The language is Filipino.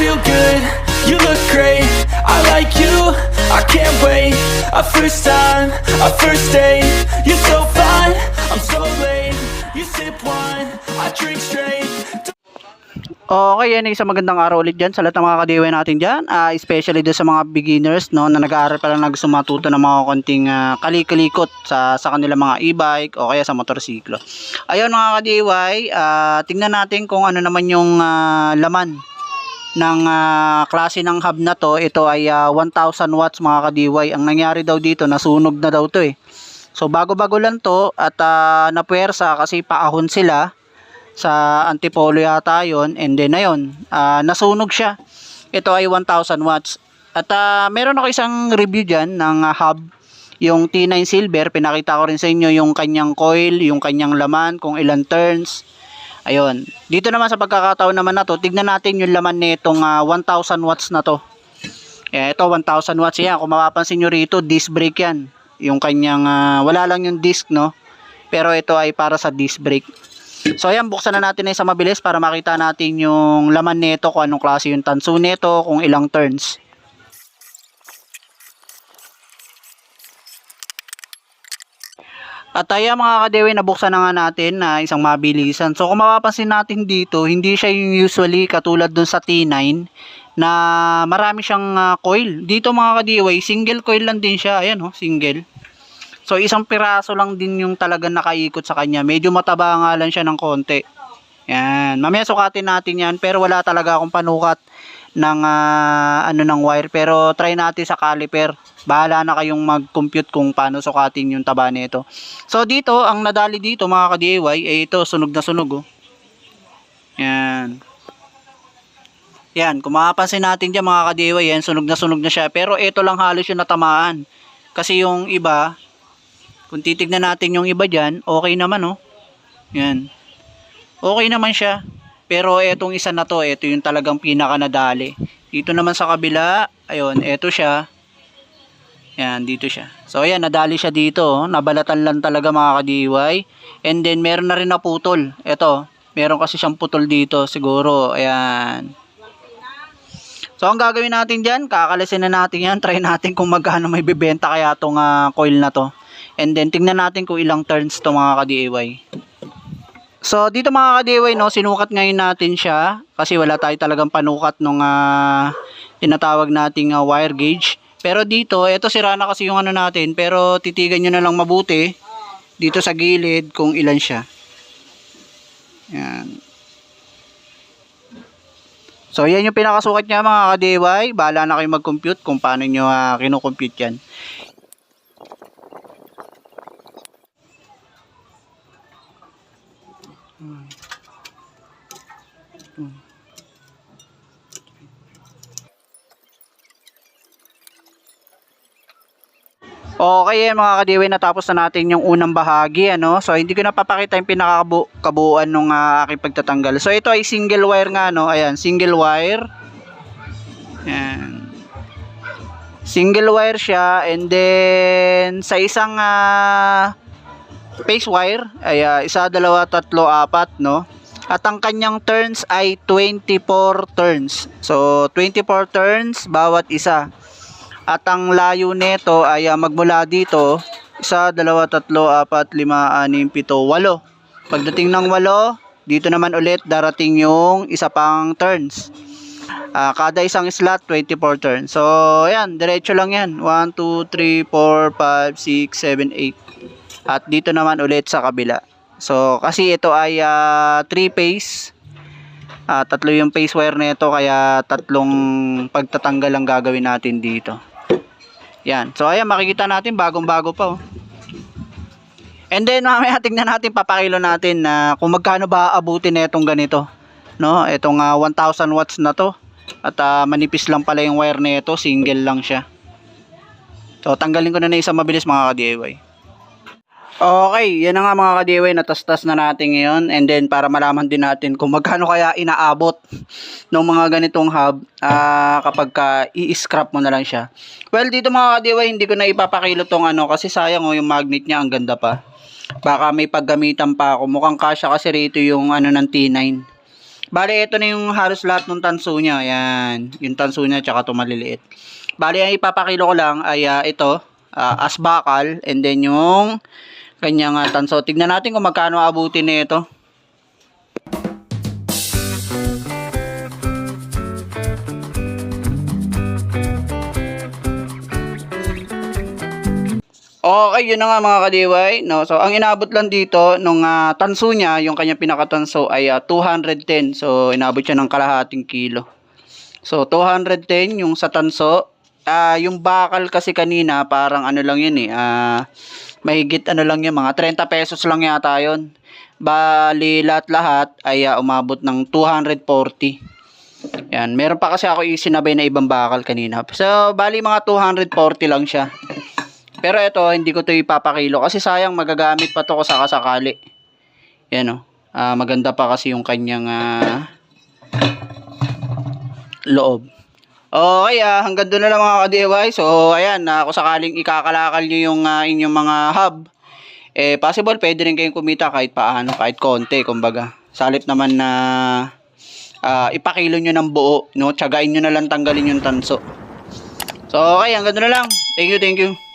feel good, you look great. I like you, I can't wait. A first time, a first date. You're so fine, I'm so late. You sip wine, I drink straight. Okay, yan isang magandang araw ulit dyan sa lahat ng mga kadiway natin dyan. ah, especially doon sa mga beginners no, na nag-aaral pa lang na gusto matuto ng mga konting ah, kalikalikot sa, sa kanilang mga e-bike o kaya sa motorsiklo. Ayun mga kadiway, ah, tingnan natin kung ano naman yung ah, laman ng ah, klase ng hub na to. Ito ay ah, 1,000 watts mga kadiway. Ang nangyari daw dito, nasunog na daw to eh. So bago-bago lang to at uh, napuwersa kasi paahon sila sa antipolo yata yon and then ayun ah, nasunog siya ito ay 1000 watts at ah, meron ako isang review dyan ng ah, hub yung T9 silver pinakita ko rin sa inyo yung kanyang coil yung kanyang laman kung ilan turns ayun. Dito naman sa pagkakataon naman na to tignan natin yung laman nitong ah, 1000 watts na to. Eh, ito 1000 watts yan. Kung mapapansin nyo rito disc brake yan. Yung kanyang ah, wala lang yung disc no? Pero ito ay para sa disc brake. So ayan, buksan na natin na sa mabilis para makita natin yung laman nito, kung anong klase yung tanso nito, kung ilang turns. At ayan mga kadewe, nabuksan na nga natin na isang mabilisan. So kung mapapansin natin dito, hindi siya yung usually katulad dun sa T9 na marami siyang ah, coil. Dito mga kadewe, single coil lang din siya. Ayan oh, single. So isang piraso lang din yung talagang nakaikot sa kanya. Medyo mataba nga lang siya ng konti. Yan. Mamaya sukatin natin yan pero wala talaga akong panukat ng ah, ano ng wire pero try natin sa caliper. Bahala na kayong mag-compute kung paano sukatin yung taba nito. So dito, ang nadali dito mga ka-DIY eh ito sunog na sunog oh. Yan. Yan, kung mapapansin natin dyan mga ka-DIY yan, sunog na sunog na siya. Pero ito lang halos yung natamaan. Kasi yung iba, kung titignan natin yung iba dyan, okay naman oh. Yan. Okay naman siya. Pero etong isa na to, ito yung talagang pinaka nadali. Dito naman sa kabila, ayun, eto siya. Yan, dito siya. So ayan, nadali siya dito. oh. Nabalatan lang talaga mga ka-DIY. And then meron na rin naputol. Ito, meron kasi siyang putol dito siguro. Ayan. So ang gagawin natin dyan, kakalisin na natin yan. Try natin kung magkano may bibenta kaya tong ah, coil na to. And then tingnan natin kung ilang turns to mga ka-DIY. So dito mga ka-DIY no, sinukat ngayon natin siya kasi wala tayo talagang panukat nung ah, tinatawag nating ah, wire gauge. Pero dito, eto sira na kasi yung ano natin, pero titigan nyo na lang mabuti dito sa gilid kung ilan siya. Yan. So, yan yung pinakasukat niya mga ka-DIY. Bahala na kayo mag-compute kung paano nyo uh, kinukompute yan. Okay yan mga kadiwi, natapos na natin yung unang bahagi. Ano? So hindi ko napapakita yung pinakakabuuan ng aking pagtatanggal. So ito ay single wire nga. No? Ayan, single wire. Ayan. Single wire siya and then sa isang ah, phase wire ay ah, isa, dalawa, tatlo, apat. No? At ang kanyang turns ay 24 turns. So 24 turns bawat isa. At ang layo nito ay ah, magmula dito, isa, dalawa, tatlo, apat, lima, anim, pito, walo. Pagdating ng walo, dito naman ulit darating yung isa pang turns. Ah, kada isang slot, 24 turns. So, ayan, diretso lang yan. 1, 2, 3, 4, 5, 6, 7, 8. At dito naman ulit sa kabila. So, kasi ito ay 3 phase. Ah, tatlo yung phase wire nito kaya tatlong pagtatanggal ang gagawin natin dito. Yan. So ayan makikita natin bagong bago pa oh. And then mamaya tingnan natin papakilo natin na kung magkano ba aabutin na itong ganito. No, itong ah, 1000 watts na to. At ah, manipis lang pala yung wire nito, single lang siya. So tanggalin ko na na isang mabilis mga ka-DIY. Okay, yan na nga mga ka-DIY, natastas na natin ngayon. And then, para malaman din natin kung magkano kaya inaabot ng mga ganitong hub ah, kapag ka i-scrap mo na lang siya. Well, dito mga ka-DIY, hindi ko na ipapakilo tong ano kasi sayang oh, yung magnet niya, ang ganda pa. Baka may paggamitan pa ako. Mukhang kasya kasi rito yung ano ng T9. Bali, ito na yung halos lahat ng tanso niya. Ayan. Yung tanso niya, tsaka ito maliliit. Bali, ang ipapakilo ko lang ay ah, ito. ah, asbakal. And then yung kanyang ah, tanso. Tignan natin kung magkano abutin nito. Okay, yun na nga mga kadiway. No? So, ang inabot lang dito, nung ah, tanso niya, yung kanyang pinakatanso ay ah, 210. So, inabot siya ng kalahating kilo. So, 210 yung sa tanso. Ah, yung bakal kasi kanina, parang ano lang yun eh. Ah, mahigit ano lang yun, mga 30 pesos lang yata yun. Bali, lahat-lahat ay ah, umabot ng 240. Yan, meron pa kasi ako isinabay na ibang bakal kanina. So, bali mga 240 lang siya. Pero ito, hindi ko to ipapakilo kasi sayang magagamit pa to ko sa kasakali. Yan o. Ah, maganda pa kasi yung kanyang ah, loob. Okay, ah, hanggang doon na lang mga ka-DIY. So, ayan, ah, kung sakaling ikakalakal nyo yung ah, inyong mga hub, eh, possible, pwede rin kayong kumita kahit paano, kahit konti, kumbaga. Salip naman na ah, ipakilo nyo ng buo, no? Tsagain nyo na lang tanggalin yung tanso. So, okay, hanggang doon na lang. Thank you, thank you.